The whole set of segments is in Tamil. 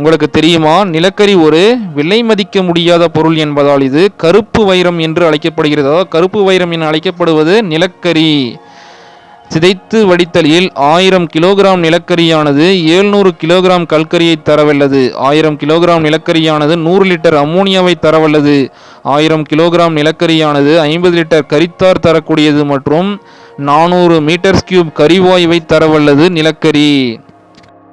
உங்களுக்கு தெரியுமா? நிலக்கரி ஒரு விலை மதிக்க முடியாத பொருள் என்பதால் இது கருப்பு வைரம் என்று அழைக்கப்படுகிறது. அதாவது கருப்பு வைரம் என அழைக்கப்படுவது நிலக்கரி. சிதைத்து வடித்தலில் ஆயிரம் கிலோகிராம் நிலக்கரியானது ஏழ்நூறு கிலோகிராம் கல்கரியை தரவல்லது. ஆயிரம் கிலோகிராம் நிலக்கரியானது நூறு லிட்டர் அம்மோனியாவை தரவல்லது. ஆயிரம் கிலோகிராம் நிலக்கரியானது ஐம்பது லிட்டர் கரித்தார் தரக்கூடியது மற்றும் நானூறு மீட்டர்ஸ் கியூப் கரிவாயுவை தரவல்லது நிலக்கரி.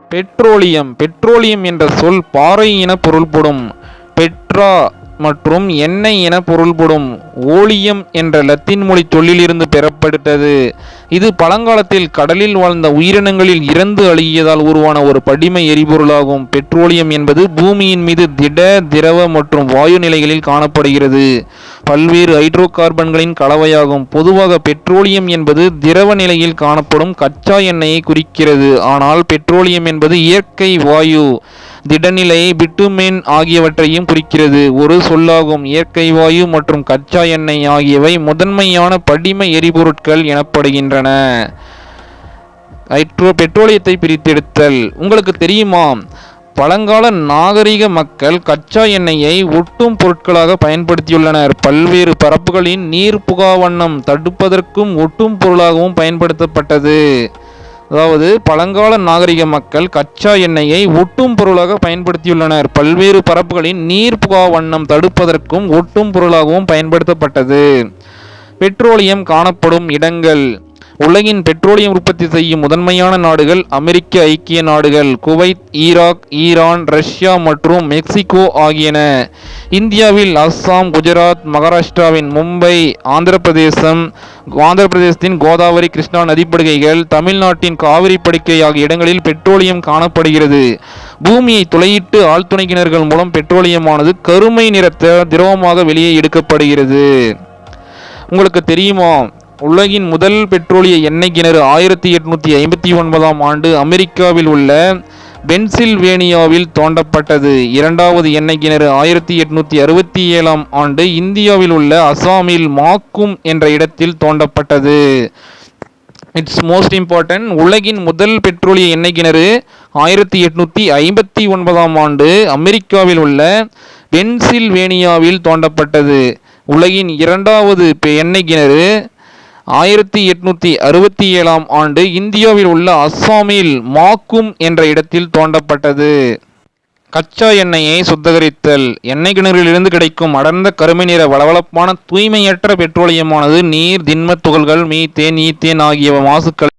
பெட்ரோலியம். பெட்ரோலியம் என்ற சொல் பாறை என பொருள்படும். பெட்ரா மற்றும் எண்ணெய் என பொருள்படும் ஓலியம் என்ற லத்தீன் மொழி சொல்லிலிருந்து பெறப்பட்டது. இது பழங்காலத்தில் கடலில் வாழ்ந்த உயிரினங்களில் இறந்து அழுகியதால் உருவான ஒரு படிம எரிபொருளாகும். பெட்ரோலியம் என்பது பூமியின் மீது திட திரவ மற்றும் வாயு நிலைகளில் காணப்படுகிறது. பல்வேறு ஹைட்ரோ கார்பன்களின் கலவையாகும். பொதுவாக பெட்ரோலியம் என்பது திரவ நிலையில் காணப்படும் கச்சா எண்ணெயை குறிக்கிறது. ஆனால் பெட்ரோலியம் என்பது இயற்கை வாயு. திடநிலை பிட்டுமேன் ஆகியவற்றையும் குறிக்கிறது. ஒரு சொல்லாகும் இயற்கை வாயு மற்றும் கச்சா எண்ணெய் ஆகியவை முதன்மையான படிம எரிபொருட்கள் எனப்படுகின்றன. ஹைட்ரோ பெட்ரோலியத்தை பிரித்தெடுத்தல். உங்களுக்கு தெரியுமா? பழங்கால நாகரிக மக்கள் கச்சா எண்ணெயை ஒட்டும் பொருட்களாக பயன்படுத்தியுள்ளனர். பல்வேறு பரப்புகளின் நீர் புகா வண்ணம் தடுப்பதற்கும் ஒட்டும் பொருளாகவும் பயன்படுத்தப்பட்டது. அதாவது பழங்கால நாகரிக மக்கள் கச்சா எண்ணெயை ஒட்டும் பொருளாக பயன்படுத்தியுள்ளனர். பல்வேறு பரப்புகளின் நீர் புகா வண்ணம் தடுப்பதற்கும் ஒட்டும் பொருளாகவும் பயன்படுத்தப்பட்டது. பெட்ரோலியம் காணப்படும் இடங்கள். உலகின் பெட்ரோலியம் உற்பத்தி செய்யும் முதன்மையான நாடுகள் அமெரிக்க ஐக்கிய நாடுகள் குவைத் ஈராக் ஈரான் ரஷ்யா மற்றும் மெக்சிகோ ஆகியன. இந்தியாவில் அஸ்ஸாம் குஜராத் மகாராஷ்டிராவின் மும்பை ஆந்திர பிரதேசம் ஆந்திர பிரதேசத்தின் கோதாவரி கிருஷ்ணா நதிப்படுகைகள் தமிழ்நாட்டின் காவிரி படுக்கை ஆகிய இடங்களில் பெட்ரோலியம் காணப்படுகிறது. பூமியை துளையிட்டு ஆழ்துணை கிணறுகள் மூலம் பெட்ரோலியமானது கருமை நிறத்த திரவமாக வெளியே எடுக்கப்படுகிறது. உங்களுக்கு தெரியுமா? உலகின் முதல் பெட்ரோலிய எண்ணெய் கிணறு ஆயிரத்தி எட்நூத்தி ஐம்பத்தி ஒன்பதாம் ஆண்டு அமெரிக்காவில் உள்ள பென்சில்வேனியாவில் தோண்டப்பட்டது. இரண்டாவது எண்ணெய் கிணறு ஆயிரத்தி எட்நூற்றி அறுபத்தி ஏழாம் ஆண்டு இந்தியாவில் உள்ள அசாமில் மாக்கும் என்ற இடத்தில் தோண்டப்பட்டது. இட்ஸ் மோஸ்ட் இம்பார்ட்டன்ட் உலகின் முதல் பெட்ரோலிய எண்ணெய் கிணறு ஆயிரத்தி எட்நூற்றி ஐம்பத்தி ஒன்பதாம் ஆண்டு அமெரிக்காவில் உள்ள பென்சில்வேனியாவில் தோண்டப்பட்டது. உலகின் இரண்டாவது பெ- எண்ணெய் கிணறு ஆயிரத்தி எட்நூத்தி அறுபத்தி ஏழாம் ஆண்டு இந்தியாவில் உள்ள அஸ்ஸாமில் மாக்கும் என்ற இடத்தில் தோண்டப்பட்டது. கச்சா எண்ணெயை சுத்திகரித்தல் எண்ணெய் கிணறுகளிலிருந்து கிடைக்கும் அடர்ந்த கருமை நிற வளவளப்பான தூய்மையற்ற பெட்ரோலியமானது நீர் திண்மத் துகள்கள் மீத்தேன் ஈத்தேன் ஆகிய மாசுக்கள்